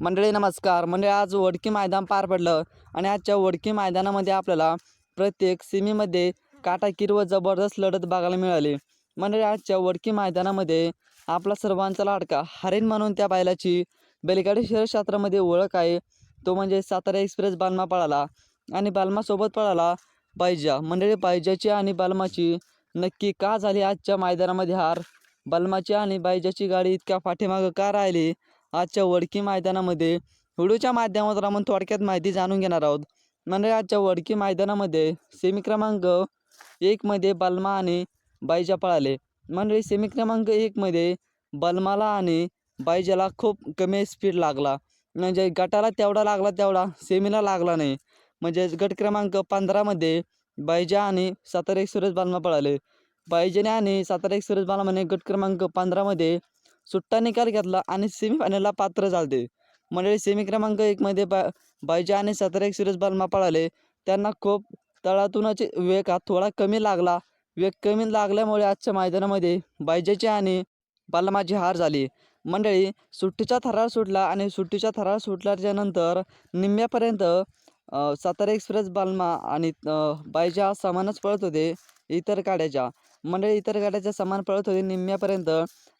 मंडळी नमस्कार. मंडळी आज वडकी मैदान पार पडलं आणि आजच्या वडकी मैदानामध्ये आपल्याला प्रत्येक सीमेमध्ये काटाकीर व जबरदस्त लढत बघायला मिळाली. मंडळी आजच्या वडकी मैदानामध्ये आपला सर्वांचा लाडका हरेन म्हणून त्या बैलाची बैलगाडी शहरशास्त्रामध्ये ओळख आहे. तो म्हणजे सातारा एक्सप्रेस बालमा पळाला आणि बालमासोबत पळाला बायजा मंडळी बायजाची आणि बालमाची नक्की का झाली आजच्या मैदानामध्ये हार? बालमाची आणि बायजाची गाडी इतक्या पाठीमागं का राहिली? आजच्या वडकी मैदानामध्ये व्हिडिओच्या माध्यमातून आपण थोडक्यात माहिती जाणून घेणार आहोत. म्हणजे आजच्या वडकी मैदानामध्ये सेमी क्रमांक एकमध्ये बलमा आणि बायजा पळाले म्हणजे सेमी क्रमांक एकमध्ये बलमाला आणि बायजाला खूप कमी स्पीड लागला. म्हणजे गटाला तेवढा लागला तेवढा सेमीला लागला नाही. म्हणजे गट क्रमांक पंधरामध्ये बायजा आणि सातारा एक सुरेश बालमा पळाले बायजेने आणि सातारा एक सुरेश बालमाने म्हणजे गट क्रमांक पंधरामध्ये सुट्टा निकाल घेतला आणि सेमीफायनलला पात्र झालते. मंडळी सेमी क्रमांक एकमध्ये बा बायजा आणि सतरा एक सिरीज बालमा पळाले. त्यांना खूप तळातूनच वेग हा थोडा कमी लागला. वेग कमी लागल्यामुळे आजच्या मैदानामध्ये बायजाची आणि बालमाची हार झाली. मंडळी सुट्टीचा थरार सुटला आणि सुट्टीचा थरार सुटल्याच्या नंतर निम्म्यापर्यंत सातारा एक्सप्रेस बालमा आणि बायजा समानच पळत होते इतर काड्याच्या. मंडळी इतर गाड्याच्या समान पळत होते निम्म्यापर्यंत.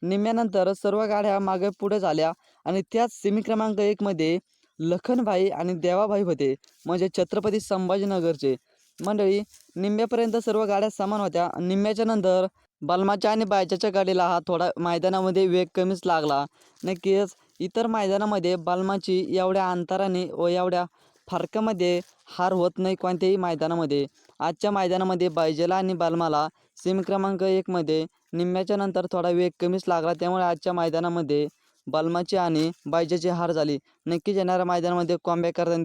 निम्म्यानंतर सर्व गाड्या मागे पुढे झाल्या आणि त्याच सेमी क्रमांक एकमध्ये लखनभाई आणि देवाभाई होते म्हणजे छत्रपती संभाजीनगरचे. मंडळी निम्म्यापर्यंत सर्व गाड्या समान होत्या. निम्म्याच्या नंतर बलमाच्या आणि बायच्याच्या गाडीला हा थोडा मैदानामध्ये वेग कमीच लागला. नक्कीच इतर मैदानामध्ये बलमाची एवढ्या अंतराने व एवढ्या फारकामध्ये हार होत नाही कोणत्याही मैदानामध्ये. आजच्या मैदानामध्ये बायजेला आणि बालमाला सेम क्रमांक एकमध्ये निम्म्याच्या नंतर थोडा वेग कमीच लागला. त्यामुळे आजच्या मैदानामध्ये बालमाची आणि बायजाची हार झाली. नक्कीच येणाऱ्या मैदानामध्ये कॉम्बॅक करताना